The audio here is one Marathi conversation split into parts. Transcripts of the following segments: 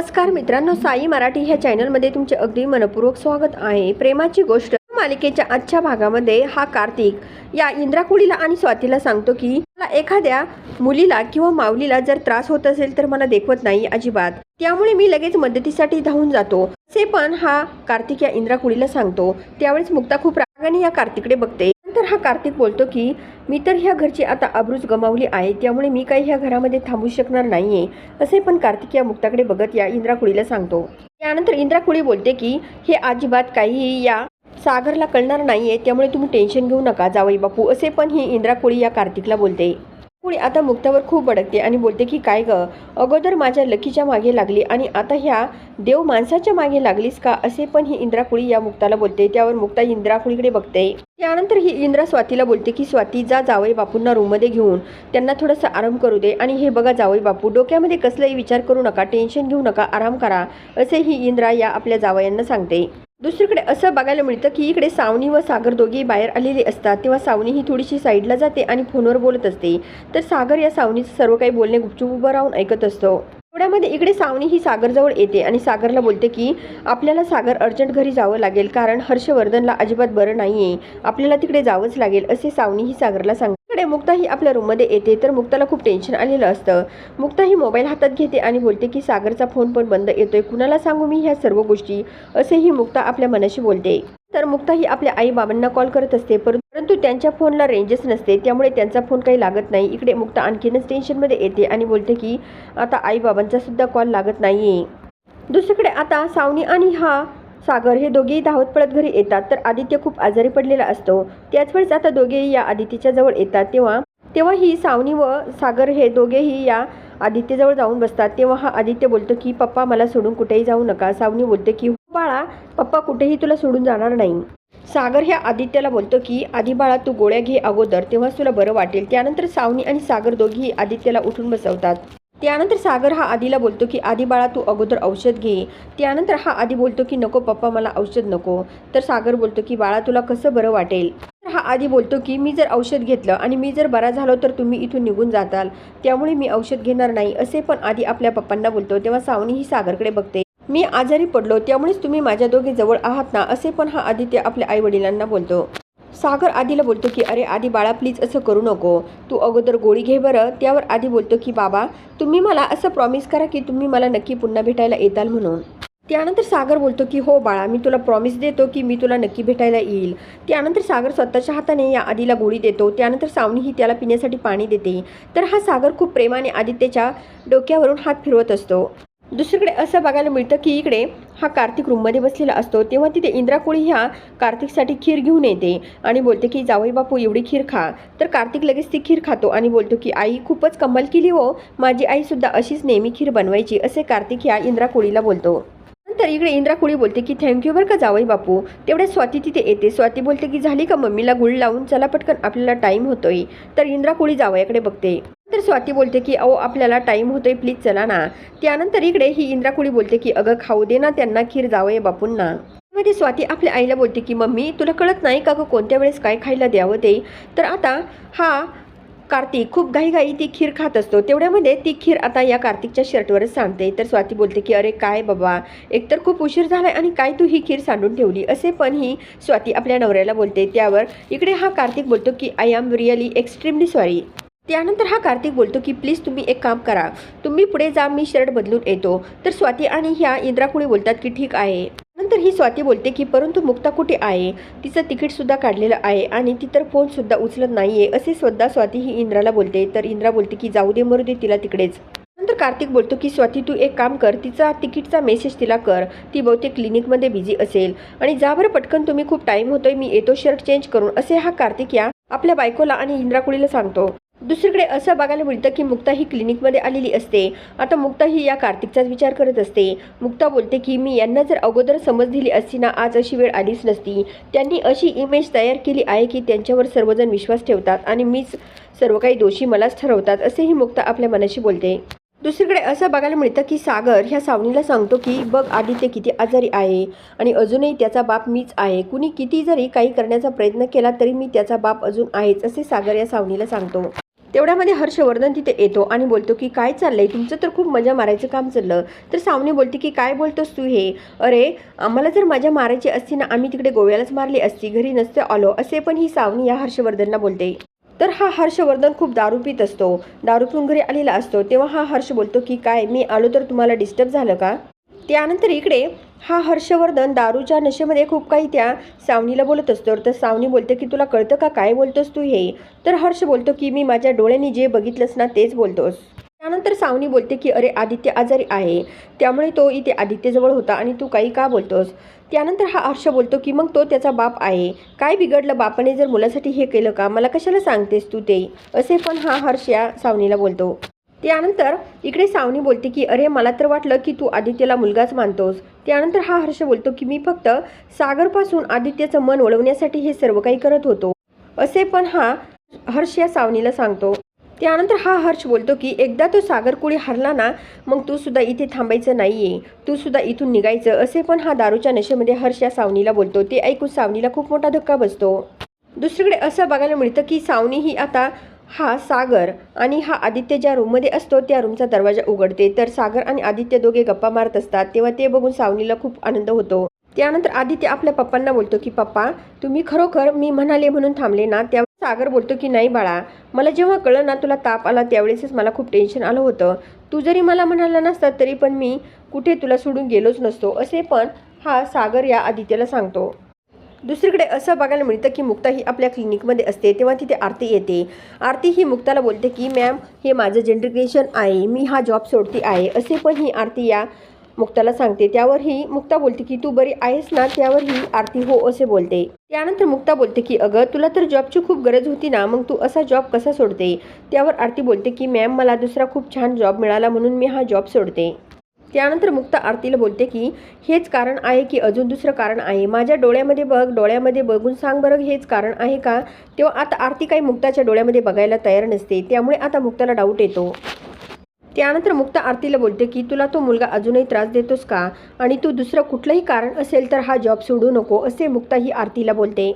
नमस्कार मित्रांनो साई मराठी ह्या चॅनलमध्ये तुमचे अगदी मनपूर्वक स्वागत आहे. प्रेमाची गोष्ट मालिकेच्या आजच्या भागामध्ये हा कार्तिक. या इंद्राकुळीला आणि स्वातीला सांगतो की मला एखाद्या मुलीला किंवा माऊलीला जर त्रास होत असेल तर मला देखवत नाही अजिबात. त्यामुळे मी लगेच मदतीसाठी धावून जातो. असे पण हा कार्तिक या इंद्राकुळीला सांगतो. त्यावेळेस मुक्ता खूप रागाने या कार्तिकडे बघते. तर हा कार्तिक बोलतो की मी तर ह्या घरची आता अब्रूज गमावली आहे त्यामुळे मी काही ह्या घरामध्ये थांबू शकणार नाही आहे असे पण कार्तिक या मुक्ताकडे बघत या इंद्राकुळीला सांगतो. त्यानंतर इंद्राकुळी बोलते की हे अजिबात काहीही या सागरला कळणार नाही आहे त्यामुळे तुम्ही टेन्शन घेऊ नका जावई बापू असे पण ही इंद्राकुळी या कार्तिकला बोलते. कुळी आता मुक्तावर खूप भडकते आणि बोलते की काय ग अगोदर माझ्या लकीच्या मागे लागली आणि आता ह्या देव माणसाच्या मागे लागलीस का? असे पण ही इंद्राकुळी या मुक्ताला बोलते. त्यावर मुक्ता इंद्राकुळीकडे बघते. त्यानंतर ही इंद्रा स्वातीला बोलते की स्वाती जा जावई बापूंना रूममध्ये घेऊन. त्यांना थोडंसं आराम करू दे आणि हे बघा जावई बापू डोक्यामध्ये कसलाही विचार करू नका टेन्शन घेऊ नका आराम करा असे ही इंद्रा या आपल्या जावयांना सांगते. दुसरीकडे असं बघायला मिळतं की इकडे सावनी व सागर दोघेही बाहेर आलेले असतात. तेव्हा सावनी ही थोडीशी साईडला जाते आणि फोनवर बोलत असते. तर सागर या सावनीचं सर्व काही बोलणे गुपचूप उभं राहून ऐकत असतो. एवढ्यामध्ये इकडे सावनी ही सागरजवळ येते आणि सागरला बोलते की आपल्याला सागर अर्जंट घरी जावं लागेल कारण हर्षवर्धनला अजिबात बरं नाही आहे आपल्याला तिकडे जावंच लागेल असे सावनी ही सागरला सांगते इकडे मुक्ता ही आपल्या रूममध्ये येते तर मुक्ताला खूप टेन्शन आलेलं असतं. मुक्ता ही मोबाईल हातात घेते आणि बोलते की सागरचा फोन पण बंद येतोय कुणाला सांगू मी ह्या सर्व गोष्टी? असेही मुक्ता आपल्या मनाशी बोलते. तर मुक्ता ही आपल्या आई बाबांना कॉल करत असते परंतु परंतु त्यांच्या फोनला रेंजच नसते त्यामुळे त्यांचा फोन काही लागत नाही. इकडे मुक्ता आणखीनच टेन्शनमध्ये येते आणि बोलते की आता आई बाबांचा सुद्धा कॉल लागत नाही दुसरीकडे आता सावनी आणि हा सागर हे दोघेही धावत पळत घरी येतात तर आदित्य खूप आजारी पडलेला असतो. त्याच वेळेस आता दोघेही या आदित्यच्या जवळ येतात. तेव्हा तेव्हा ही सावनी व सागर हे दोघेही या आदित्यजवळ जाऊन बसतात. तेव्हा हा आदित्य बोलतो की पप्पा मला सोडून कुठेही जाऊ नका. सावनी बोलते की हो बाळा पप्पा कुठेही तुला सोडून जाणार नाही. सागर ह्या आदित्यला बोलतो की आधी बाळा तू गोळ्या घे अगोदर तेव्हाच तुला बरं वाटेल. त्यानंतर सावनी आणि सागर दोघेही आदित्यला उठून बसवतात. त्यानंतर सागर हा आधीला बोलतो की आधी बाळा तू अगोदर औषध घे. त्यानंतर हा आधी बोलतो की नको पप्पा मला औषध नको. तर सागर बोलतो की बाळा तुला कसं बरं वाटेल? तर हा आधी बोलतो की मी जर औषध घेतलं आणि मी जर बरा झालो तर तुम्ही इथून निघून जाताल. त्यामुळे मी औषध घेणार नाही. असे पण आधी आपल्या पप्पांना बोलतो तेव्हा सावनी ही सागरकडे बघते. मी आजारी पडलो त्यामुळेच तुम्ही माझ्या दोघे जवळ आहात ना? असे पण हा आदित्य आपल्या आई वडिलांना बोलतो. सागर आधीला बोलतो की अरे आधी बाळा प्लीज असं करू नको. तू अगोदर गोळी घे बरं. त्यावर आधी बोलतो की बाबा तुम्ही मला असं प्रॉमिस करा की तुम्ही मला नक्की पुन्हा भेटायला येताल म्हणून. त्यानंतर सागर बोलतो की हो बाळा मी तुला प्रॉमिस देतो की मी तुला नक्की भेटायला येईल. त्यानंतर सागर स्वतःच्या हाताने या आधीला गोळी देतो. त्यानंतर सावनी ही त्याला पिण्यासाठी पाणी देते. तर हा सागर खूप प्रेमाने आदित्यच्या डोक्यावरून हात फिरवत असतो. दुसरीकडे असं बघायला मिळतं की इकडे हा कार्तिक रूममध्ये बसलेला असतो. तेव्हा तिथे इंद्राकोळी ह्या कार्तिकसाठी खीर घेऊन येते आणि बोलते की जावई बापू एवढी खीर खा. तर कार्तिक लगेच ती खीर खातो आणि बोलतो की आई खूपच कमाल केली हो. माझी आईसुद्धा अशीच नेहमी खीर बनवायची असे कार्तिक ह्या इंद्राकोळीला बोलतो. नंतर इकडे इंद्राकुळी बोलते की थँक्यू बरं का जावई बापू. तेवढ्या स्वाती तिथे येते. स्वाती बोलते की झाली का मम्मीला गुळ लावून? चला पटकन आपल्याला टाईम होतोय. तर इंद्राकुळी जावयाकडे बघते. तर स्वाती बोलते की अहो आपल्याला टाईम होतोय प्लीज चला ना. त्यानंतर इकडे ही इंद्राकुळी बोलते की अगं खाऊ दे ना त्यांना खीर जावं बापूंना. मध्ये स्वाती आपल्या आईला बोलते की मम्मी तुला कळत नाही का गं कोणत्या वेळेस काय खायला द्यावं ते? तर आता हा कार्तिक खूप घाईघाई ती खीर खात असतो. तेवढ्यामध्ये ती खीर आता या कार्तिकच्या शर्टवरच सांडते. तर स्वाती बोलते की अरे काय बाबा एकतर खूप उशीर झालाय आणि काय तू ही खीर सांडून ठेवली? असे पण ही स्वाती आपल्या नवऱ्याला बोलते. त्यावर इकडे हा कार्तिक बोलतो की I am really extremely sorry त्यानंतर हा कार्तिक बोलतो की प्लीज तुम्ही एक काम करा. तुम्ही पुढे जा मी शर्ट बदलून येतो. तर स्वाती आणि ह्या इंद्राकुळी बोलतात की ठीक आहे. नंतर ही स्वाती बोलते की परंतु मुक्ता कुठे आहे? तिचं तिकीटसुद्धा काढलेलं आहे आणि ती तर फोनसुद्धा उचलत नाही आहे असे स्वतः स्वाती ही इंद्राला बोलते. तर इंद्रा बोलते की जाऊ दे मरू दे तिला तिकडेच. नंतर कार्तिक बोलतो की स्वाती तू एक काम कर. तिचा तिकीटचा मेसेज तिला कर. ती बहुतेक क्लिनिकमध्ये बिझी असेल. आणि जा बरं पटकन तुम्ही खूप टाईम होतोय मी येतो शर्ट चेंज करून. असे हा कार्तिक या आपल्या बायकोला आणि इंद्राकुळीला सांगतो. दुसरीकडे असं बघायला मिळतं की मुक्ता ही क्लिनिकमध्ये आलेली असते. आता मुक्ता ही या कार्तिकचाच विचार करत असते. मुक्ता बोलते की मी यांना जर अगोदर समज दिली असती ना आज अशी वेळ आलीच नसती. त्यांनी अशी इमेज तयार केली आहे की त्यांच्यावर सर्वजण विश्वास ठेवतात आणि मीच सर्व काही दोषी मलाच ठरवतात असेही मुक्ता आपल्या मनाशी बोलते. दुसरीकडे असं बघायला मिळतं की सागर ह्या सावणीला सांगतो की बघ आधी ते किती आजारी आहे आणि अजूनही त्याचा बाप मीच आहे. कुणी किती जरी काही करण्याचा प्रयत्न केला तरी मी त्याचा बाप अजून आहेच असे सागर या सावनीला सांगतो. तेवढ्यामध्ये हर्षवर्धन तिथे येतो आणि बोलतो की काय चाललंय? तुमचं तर खूप मजा मारायचं काम चाललं. तर सावनी बोलते की काय बोलतोस तू हे? अरे आम्हाला जर मजा मारायची असती ना आम्ही तिकडे गोव्यालाच मारली असती घरी नसते आलो. असे पण ही सावनी या हर्षवर्धनला बोलते. तर हा हर्षवर्धन खूप दारू पित असतो. दारू पिऊन घरी आलेला असतो. तेव्हा हा हर्ष बोलतो की काय मी आलो तर तुम्हाला डिस्टर्ब झालं का? त्यानंतर इकडे हा हर्षवर्धन दारूच्या नशेमध्ये खूप काही त्या सावनीला बोलत असतो. तर सावनी बोलते की तुला कळतं का काय बोलतोस तू हे? तर हर्ष बोलतो की मी माझ्या डोळ्यांनी जे बघितलंस ना तेच बोलतोस. त्यानंतर सावनी बोलते की अरे आदित्य आजारी आहे. त्यामुळे तो इथे आदित्यजवळ होता आणि तू काही का बोलतोस? त्यानंतर हा हर्ष बोलतो की मग तो त्याचा बाप आहे. काय बिघडलं बापाने जर मुलासाठी हे केलं का? मला कशाला सांगतेस तू ते? असे पण हा हर्ष या सावनीला बोलतो. त्यानंतर इकडे सावनी बोलते की अरे मला तर वाटलं की तू आदित्यला मुलगाच मानतोस. त्यानंतर हा हर्ष बोलतो की मी फक्त सागरपासून आदित्यचं मन वळवण्यासाठी हे सर्व काही करत होतो. असे पण हा हर्ष या सावनीला सांगतो. त्यानंतर हा हर्ष बोलतो की एकदा तो सागरकुळी हरला ना मग तू सुद्धा इथे थांबायचं नाहीये. तू सुद्धा इथून निघायचं. असे पण हा दारूच्या नशेमध्ये हर्ष या सावनीला बोलतो. ते ऐकून सावनीला खूप मोठा धक्का बसतो. दुसरीकडे असं बघायला मिळतं की सावनी ही आता हा सागर आणि हा आदित्य ज्या रूममध्ये असतो त्या रूमचा दरवाजा उघडते. तर सागर आणि आदित्य दोघे गप्पा मारत असतात. तेव्हा ते बघून सावनीला खूप आनंद होतो. त्यानंतर आदित्य आपल्या पप्पांना बोलतो की पप्पा तुम्ही खरोखर मी म्हणाले म्हणून थांबले ना? त्या सागर बोलतो की नाही बाळा मला जेव्हा कळलं ना तुला ताप आला त्यावेळेसच मला खूप टेन्शन आलं होतं. तू जरी मला म्हणाला नसता तरी पण मी कुठे तुला सोडून गेलोच नसतो. असे पण हा सागर या आदित्यला सांगतो. दुसरीकडे असं बघायला मिळतं की मुक्ता ही आपल्या क्लिनिकमध्ये असते तेव्हा तिथे आरती येते. आरती ही मुक्ताला बोलते की मॅम हे माझं जनरेशन आहे मी हा जॉब सोडते आहे. असे पण ही आरती या मुक्ताला सांगते. त्यावर ही मुक्ता बोलते की तू बरी आहेस ना? त्यावर ही आरती हो असे बोलते. त्यानंतर मुक्ता बोलते की अगं तुला तर जॉबची खूप गरज होती ना मग तू असा जॉब कसा सोडते? त्यावर आरती बोलते की मॅम मला दुसरा खूप छान जॉब मिळाला म्हणून मी हा जॉब सोडते. त्यानंतर मुक्ता आरतीला बोलते की हेच कारण आहे की अजून दुसरं कारण आहे. माझ्या डोळ्यामध्ये बघ डोळ्यामध्ये बघून सांग बरं हेच कारण आहे का? तेव्हा आता आरती काही मुक्ताच्या डोळ्यामध्ये बघायला तयार नसते. त्यामुळे आता मुक्ताला डाऊट येतो. त्यानंतर मुक्ता आरतीला बोलते की तुला तो मुलगा अजूनही त्रास देतोस का? आणि तू दुसरं कुठलंही कारण असेल तर हा जॉब सोडू नको असे मुक्ता ही आरतीला बोलते.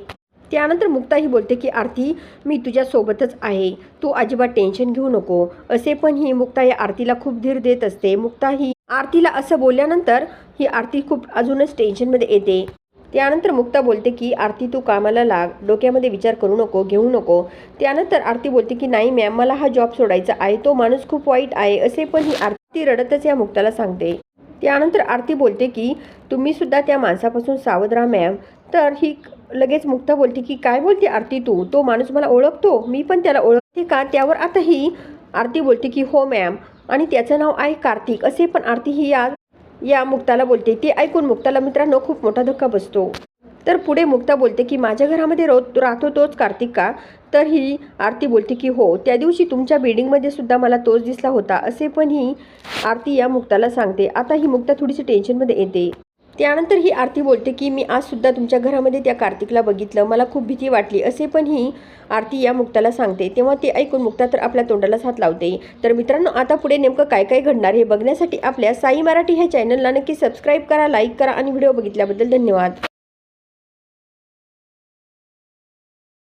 त्यानंतर मुक्ता ही बोलते की आरती मी तुझ्यासोबतच आहे. तू अजिबात टेन्शन घेऊ नको. असे पण ही मुक्ता या आरतीला खूप धीर देत असते. मुक्ता ही आरतीला असं बोलल्यानंतर ही आरती खूप अजूनच टेन्शनमध्ये येते. त्यानंतर मुक्ता बोलते की आरती तू कामाला लाग. डोक्यामध्ये विचार करू नको घेऊ नको. त्यानंतर आरती बोलते की नाही मॅम मला हा जॉब सोडायचा आहे. तो माणूस खूप वाईट आहे. असे पण ही आरती रडतच या मुक्ताला सांगते. त्यानंतर आरती बोलते की तुम्ही सुद्धा त्या माणसापासून सावध राहा मॅम. तर ही लगेच मुक्ता बोलते की काय बोलते आरती तू? तो माणूस मला ओळखतो. मी पण त्याला ओळखते का? त्यावर आता ही आरती बोलते की हो मॅम. आणि त्याचं नाव आहे कार्तिक. असे पण आरती ही या या मुक्ताला बोलते. ते ऐकून मुक्ताला मित्रांनो खूप मोठा धक्का बसतो. तर पुढे मुक्ता बोलते की माझ्या घरामध्ये रो राहतो तोच कार्तिक. का तर ही आरती बोलते की हो त्या दिवशी तुमच्या बिल्डिंगमध्ये सुद्धा मला तोच दिसला होता. असे पण ही आरती या मुक्ताला सांगते. आता ही मुक्ता थोडीशी टेन्शनमध्ये येते. त्यानंतर ही आरती बोलते की मी आज सुद्धा तुमच्या घरामध्ये त्या कार्तिकला बघितलं. मला खूप भीती वाटली. असे पण ही आरती या मुक्ताला सांगते. तेव्हा ते ऐकून मुक्ता तर आपल्या तोंडालाच हात लावते. तर मित्रांनो आता पुढे नेमकं काय काय घडणार हे बघण्यासाठी आपल्या साई मराठी ह्या चॅनलला नक्की सबस्क्राईब करा लाईक करा आणि व्हिडिओ बघितल्याबद्दल धन्यवाद.